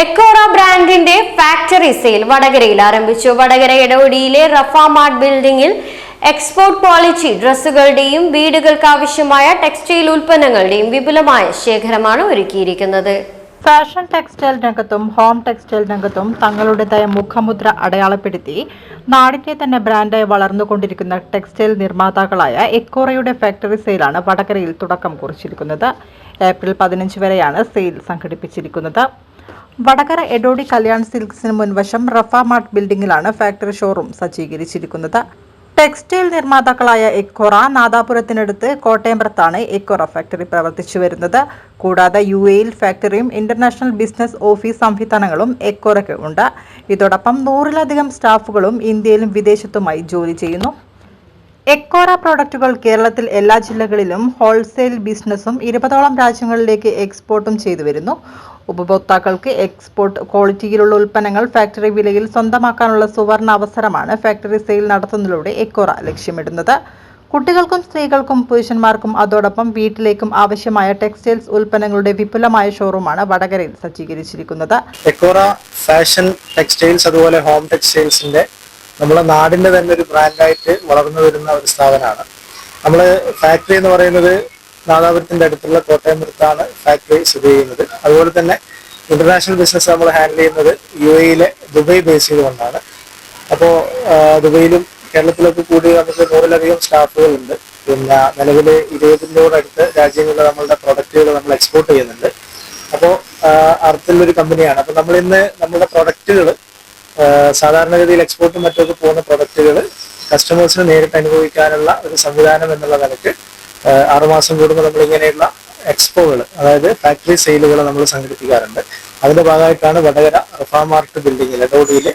എക്കോറ ബ്രാൻഡിന്റെ factory sale വടകരയിൽ ആരംഭിച്ചു. വടകര ഇടവടിയിലെ റഫ മാർട്ട് ബിൽഡിംഗിൽ എക്സ്പോർട്ട് ക്വാളിറ്റി ഡ്രസ്സുകളുടെയും വീടുകൾക്ക് ആവശ്യമായ ടെക്സ്റ്റൈൽ ഉൽപ്പന്നങ്ങളുടെയും വിപുലമായ ശേഖരമാണ് ഒരുക്കിയിരിക്കുന്നത്. ഫാഷൻ ടെക്സ്റ്റൈൽ രംഗത്തും ഹോം ടെക്സ്റ്റൈൽ രംഗത്തും തങ്ങളുടേതായ മുഖമുദ്ര അടയാളപ്പെടുത്തി നാടിന്റെ തന്നെ ബ്രാൻഡായി വളർന്നുകൊണ്ടിരിക്കുന്ന ടെക്സ്റ്റൈൽ നിർമ്മാതാക്കളായ എക്കോറയുടെ ഫാക്ടറി സെയിലാണ് വടകരയിൽ തുടക്കം കുറിച്ചിരിക്കുന്നത്. ഏപ്രിൽ പതിനഞ്ച് വരെയാണ് സെയിൽ സംഘടിപ്പിച്ചിരിക്കുന്നത്. വടകര എഡോഡി കല്യാൺ സിൽക്സിന് മുൻവശം റഫ മാർട്ട് ബിൽഡിംഗിലാണ് ഫാക്ടറി ഷോറൂം സജ്ജീകരിച്ചിരിക്കുന്നത്. ടെക്സ്റ്റൈൽ നിർമ്മാതാക്കളായ എക്കോറ നാദാപുരത്തിനടുത്ത് കോട്ടയംപുറത്താണ് എക്കോറ ഫാക്ടറി പ്രവർത്തിച്ചു വരുന്നത്. കൂടാതെ യു എയിൽ ഫാക്ടറിയും ഇന്റർനാഷണൽ ബിസിനസ് ഓഫീസ് സംവിധാനങ്ങളും എക്കോറയ്ക്ക് ഉണ്ട്. ഇതോടൊപ്പം നൂറിലധികം സ്റ്റാഫുകളും ഇന്ത്യയിലും വിദേശത്തുമായി ജോലി ചെയ്യുന്നു. എക്കോറ പ്രോഡക്റ്റുകൾ കേരളത്തിൽ എല്ലാ ജില്ലകളിലും ഹോൾസെയിൽ ബിസിനസ്സും ഇരുപതോളം രാജ്യങ്ങളിലേക്ക് എക്സ്പോർട്ടും ചെയ്തു വരുന്നു. ഉപഭോക്താക്കൾക്ക് എക്സ്പോർട്ട് ക്വാളിറ്റിയിലുള്ള ഉൽപ്പന്നങ്ങൾ ഫാക്ടറി വിലയിൽ സ്വന്തമാക്കാനുള്ള സുവർണ അവസരമാണ് ഫാക്ടറി സെയിൽ നടത്തുന്നതിലൂടെ എക്കോറ ലക്ഷ്യമിടുന്നത്. കുട്ടികൾക്കും സ്ത്രീകൾക്കും പുരുഷന്മാർക്കും അതോടൊപ്പം വീട്ടിലേക്കും ആവശ്യമായ ടെക്സ്റ്റൈൽസ് ഉൽപ്പന്നങ്ങളുടെ വിപുലമായ ഷോറൂമാണ് വടകരയിൽ സജ്ജീകരിച്ചിരിക്കുന്നത്. എക്കോറ ഫാഷൻ ടെക്സ്റ്റൈൽസ് അതുപോലെ ഹോം ടെക്സ്റ്റൈൽസിന്റെ നമ്മുടെ നാടിന്റെ തന്നെ ഒരു ബ്രാൻഡായിട്ട് വളർന്നു വരുന്ന ഒരു സ്ഥാപനമാണ്. നമ്മൾ ഫാക്ടറി എന്ന് പറയുന്നത് നാദാപുരത്തിന്റെ അടുത്തുള്ള കോട്ടയംപുരത്താണ് ഫാക്ടറി സ്ഥിതി ചെയ്യുന്നത്. അതുപോലെ തന്നെ ഇന്റർനാഷണൽ ബിസിനസ് നമ്മൾ ഹാൻഡിൽ ചെയ്യുന്നത് യു എയിലെ ദുബൈ ബേസ് ചെയ്തുകൊണ്ടാണ് അപ്പോൾ ദുബൈയിലും കേരളത്തിലൊക്കെ കൂടി നമുക്ക് നൂറിലധികം സ്റ്റാഫുകളുണ്ട് പിന്നെ നിലവിൽ ഇരുപതിനോടടുത്ത് രാജ്യങ്ങളിൽ നമ്മളുടെ പ്രൊഡക്റ്റുകൾ നമ്മൾ എക്സ്പോർട്ട് ചെയ്യുന്നുണ്ട്. അപ്പോൾ അർത്ഥത്തിലൊരു കമ്പനിയാണ് അപ്പോൾ നമ്മൾ ഇന്ന് നമ്മുടെ പ്രൊഡക്റ്റുകൾ സാധാരണഗതിയിൽ എക്സ്പോർട്ടും മറ്റൊക്കെ പോകുന്ന പ്രൊഡക്റ്റുകൾ കസ്റ്റമേഴ്സിന് നേരിട്ട് അനുഭവിക്കാനുള്ള ഒരു സംവിധാനം എന്നുള്ള നിലയ്ക്ക് ആഹ് ആറുമാസം കൂടുമ്പോൾ നമ്മൾ ഇങ്ങനെയുള്ള എക്സ്പോകൾ അതായത് ഫാക്ടറി സെയിലുകൾ നമ്മൾ സംഘടിപ്പിക്കാറുണ്ട്. അതിന്റെ ഭാഗമായിട്ടാണ് വടകര റഫാ മാർട്ട് ബിൽഡിംഗിൽ എടോടിയിൽ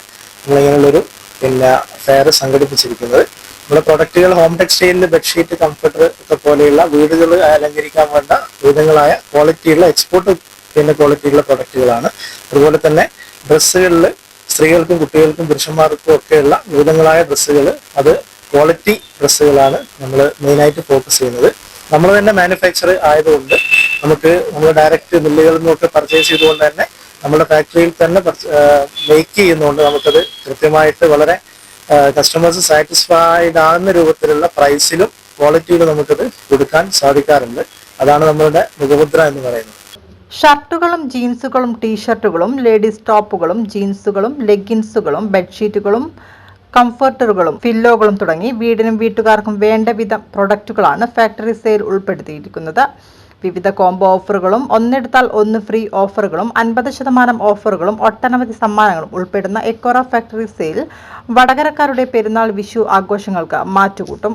നമ്മളിങ്ങനെയുള്ളൊരു പിന്നെ ഫെയർ സംഘടിപ്പിച്ചിരിക്കുന്നത്. നമ്മുടെ പ്രൊഡക്റ്റുകൾ ഹോം ടെക്സ്റ്റൈലിൽ ബെഡ്ഷീറ്റ് കംഫർട്ടർ ഒക്കെ പോലെയുള്ള വീടുകൾ അലങ്കരിക്കാൻ വേണ്ട വിധങ്ങളായ ക്വാളിറ്റിയുള്ള എക്സ്പോർട്ട് പിന്നെ ക്വാളിറ്റിയുള്ള പ്രൊഡക്റ്റുകളാണ് അതുപോലെ തന്നെ ഡ്രസ്സുകളിൽ സ്ത്രീകൾക്കും കുട്ടികൾക്കും പുരുഷന്മാർക്കും ഒക്കെയുള്ള വിവിധങ്ങളായ ഡ്രസ്സുകൾ അത് ക്വാളിറ്റി ഡ്രസ്സുകളാണ് നമ്മൾ മെയിനായിട്ട് ഫോക്കസ് ചെയ്യുന്നത്. നമ്മൾ തന്നെ മാനുഫാക്ചർ ആയതുകൊണ്ട് നമുക്ക് നമ്മൾ ഡയറക്റ്റ് മില്ലുകളിൽ നിന്നൊക്കെ പർച്ചേസ് ചെയ്തുകൊണ്ട് തന്നെ നമ്മുടെ ഫാക്ടറിയിൽ തന്നെ മേക്ക് ചെയ്യുന്നതുകൊണ്ട് നമുക്കത് കൃത്യമായിട്ട് വളരെ കസ്റ്റമേഴ്സ് സാറ്റിസ്ഫൈഡ് ആകുന്ന രൂപത്തിലുള്ള പ്രൈസിലും ക്വാളിറ്റിയിലും നമുക്കത് കൊടുക്കാൻ സാധിക്കാറുണ്ട്. അതാണ് നമ്മളുടെ മുഖമുദ്ര എന്ന് പറയുന്നത്. ഷർട്ടുകളും ജീൻസുകളും ടീഷർട്ടുകളും ലേഡീസ് ടോപ്പുകളും ജീൻസുകളും ലെഗിൻസുകളും ബെഡ്ഷീറ്റുകളും കംഫർട്ടറുകളും ഫില്ലോകളും തുടങ്ങി വീടിനും വീട്ടുകാർക്കും വേണ്ട വിധം പ്രൊഡക്റ്റുകളാണ് ഫാക്ടറി സെയിൽ ഉൾപ്പെടുത്തിയിരിക്കുന്നത്. വിവിധ കോംബോ ഓഫറുകളും ഒന്നെടുത്താൽ ഒന്ന് ഫ്രീ ഓഫറുകളും അൻപത് ശതമാനം ഓഫറുകളും ഒട്ടനവധി സമ്മാനങ്ങളും ഉൾപ്പെടുന്ന എക്കോറ ഫാക്ടറി സെയിൽ വടകരക്കാരുടെ പെരുന്നാൾ വിഷു ആഘോഷങ്ങൾക്ക് മാറ്റുകൂട്ടും.